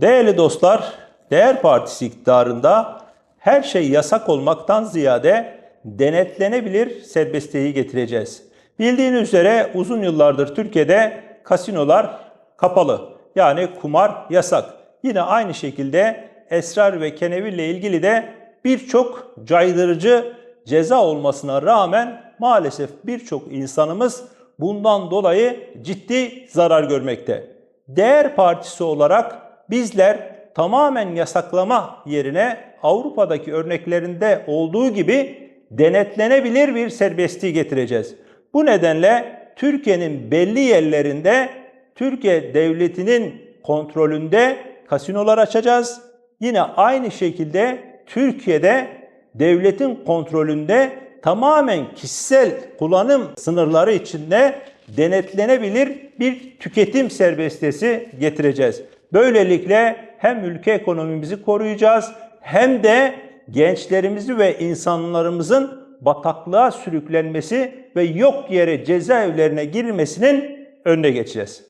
Değerli dostlar, Değer Partisi iktidarında her şey yasak olmaktan ziyade denetlenebilir serbestliği getireceğiz. Bildiğiniz üzere uzun yıllardır Türkiye'de kasinolar kapalı. Yani kumar yasak. Yine aynı şekilde esrar ve keneville ilgili de birçok caydırıcı ceza olmasına rağmen maalesef birçok insanımız bundan dolayı ciddi zarar görmekte. Değer Partisi olarak bizler tamamen yasaklama yerine Avrupa'daki örneklerinde olduğu gibi denetlenebilir bir serbestliği getireceğiz. Bu nedenle Türkiye'nin belli yerlerinde Türkiye devletinin kontrolünde kasinolar açacağız. Yine aynı şekilde Türkiye'de devletin kontrolünde tamamen kişisel kullanım sınırları içinde denetlenebilir bir tüketim serbestisi getireceğiz. Böylelikle hem ülke ekonomimizi koruyacağız hem de gençlerimizi ve insanlarımızın bataklığa sürüklenmesi ve yok yere cezaevlerine girilmesinin önüne geçeceğiz.